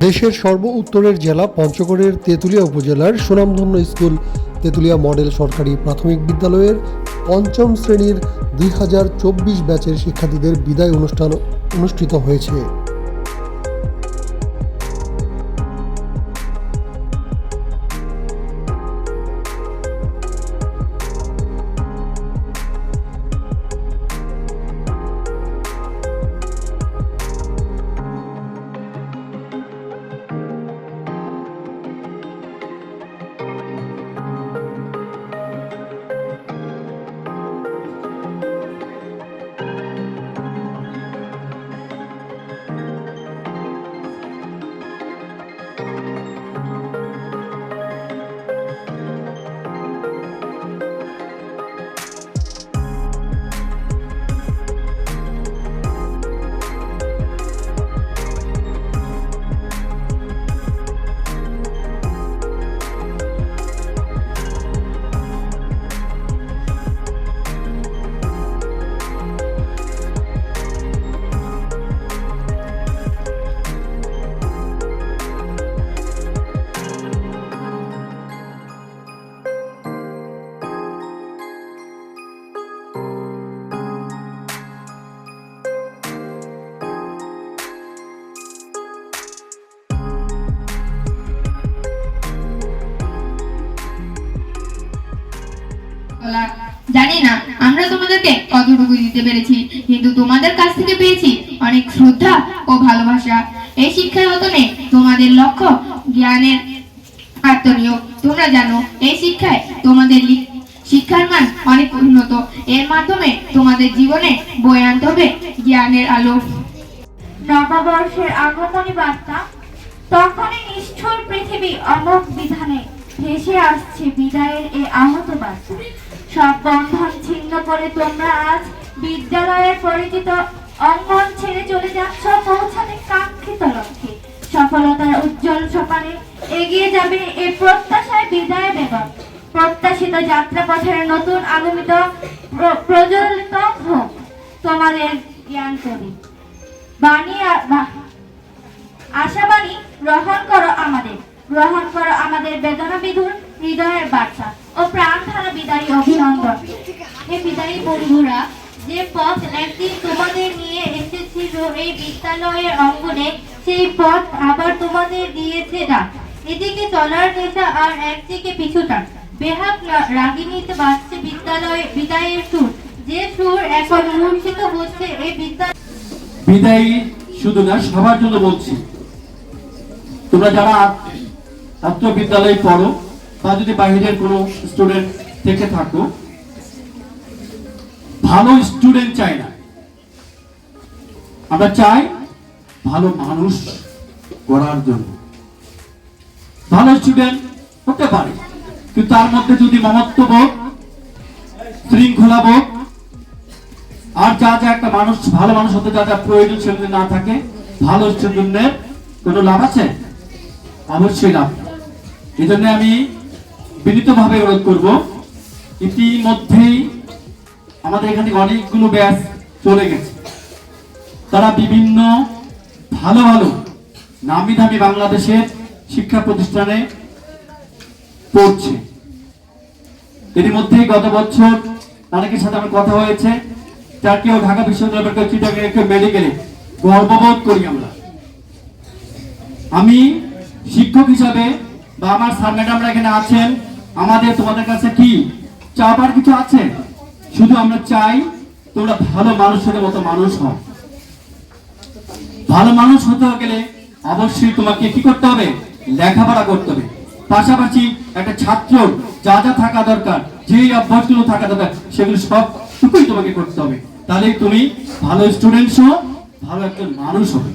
দেশের সর্ব উত্তরের জেলা পঞ্চগড়ের তেঁতুলিয়া উপজেলার সুনামধন্য স্কুল তেঁতুলিয়া মডেল সরকারি প্রাথমিক বিদ্যালয়ের পঞ্চম শ্রেণির দুই হাজার চব্বিশ ব্যাচের শিক্ষার্থীদের বিদায় অনুষ্ঠান অনুষ্ঠিত হয়েছে। বলা, জানি না। আমরা তোমাদেরকে কতটুকু দিতে পেরেছি কিন্তু তোমাদের কাছ থেকে পেয়েছি অনেক শ্রদ্ধা ও ভালোবাসা। এই শিক্ষার অতনে তোমাদের লক্ষ্য জ্ঞানের আত্মনিয়োগ তোমরা জানো এই শিক্ষায় তোমাদের শিক্ষার মান অনেক উন্নত। এর মাধ্যমে তোমাদের জীবনে বয়ে আনতে হবে জ্ঞানের আলো। নববর্ষের আগমনী বার্তা তখনই নিষ্ঠুর পৃথিবী অমোঘ বিধানে ভেসে আসছে বিদায়ের এ আহত বার্তা। সব বন্ধন ছিন্ন করে তোমরা আজ বিদ্যালয়ের পরিচিত অঙ্গন ছেড়ে চলে যাচ্ছ। পৌঁছাতে কাঙ্ক্ষিত লক্ষ্যে। সফলতার উজ্জ্বল সোপানে এগিয়ে যাবে এ প্রত্যাশায় বিদায় বেগম। প্রত্যাশিত যাত্রাপথের নতুন আগমিত প্র- প্রজ্বলিত হোক তোমাদের জ্ঞান করি। বাণী আশাবাণী গ্রহণ করো আমাদের। গ্রহণ করো আমাদের বেদনা বিধুর হৃদয়ের বার্তা। প্রাণ ধারা বিদায়ী অভিনন্দন হে বিদায়ী বন্ধুরা, যে পথ একদিন তোমাদের নিয়ে এসেছিল এই বিদ্যালয়ের অঙ্গনে, সেই পথ আবার তোমাদের দিয়েছে ডাক এদিকে চলার নেশা আর একদিকে পিছুটা। বেহাত রা- রাগিনীতে বাজছে বিদ্যালয়ে, বিদায়ের সুর। যে সুর এখন মূর্ছিত হচ্ছে এই বিদ্যালয় বিদায়ী শুধু না, সবার জন্য বলছি। তোমরা যারা ছাত্র বিদ্যালয়ে পড়ো বা যদি বাইরের কোনো স্টুডেন্ট থেকে থাকো, ভালো স্টুডেন্ট চাই না। আমরা চাই ভালো মানুষ করার জন্য। ভালো স্টুডেন্ট হতে পারে, কিন্তু তার মধ্যে যদি মমত্ববোধ শৃঙ্খলা বোধ, আর যা যা একটা মানুষ, ভালো মানুষ হতে যা যা প্রয়োজন সেগুলো না থাকে, ভালো স্টুডেন্টের কোনো লাভ আছে? অবশ্যই লাভ। এই আমি বিনীতভাবে অনুরোধ করব। ইতিমধ্যেই আমাদের এখানে অনেকগুলো ব্যাচ চলে গেছে। তারা বিভিন্ন ভালো ভালো নামি দামি বাংলাদেশের শিক্ষা প্রতিষ্ঠানে পড়ছে। এর মধ্যেই গত বছর অনেকের সাথে আমার কথা হয়েছে। যার কেউ ঢাকা বিশ্ববিদ্যালয় কেউ চিটাগাং মেডিকেলে গর্ববোধ করি আমরা। আমি শিক্ষক হিসাবে বা আমার স্যার ম্যাডামরা এখানে আছেন। আমাদের তোমাদের কাছে কি চাবার কিছু আছে? শুধু আমরা চাই তোমরা ভালো মানুষের মতো মানুষ হও। ভালো মানুষ হতে গেলে অবশ্যই তোমাকে কি করতে হবে? লেখাপড়া করতে হবে। পাশাপাশি একটা ছাত্র, যা যা থাকা দরকার, যেই অভ্যাসগুলো থাকা দরকার, সেগুলো সবটুকুই তোমাকে করতে হবে। তাহলে তুমি ভালো স্টুডেন্টস হো ভালো একজন মানুষ হবে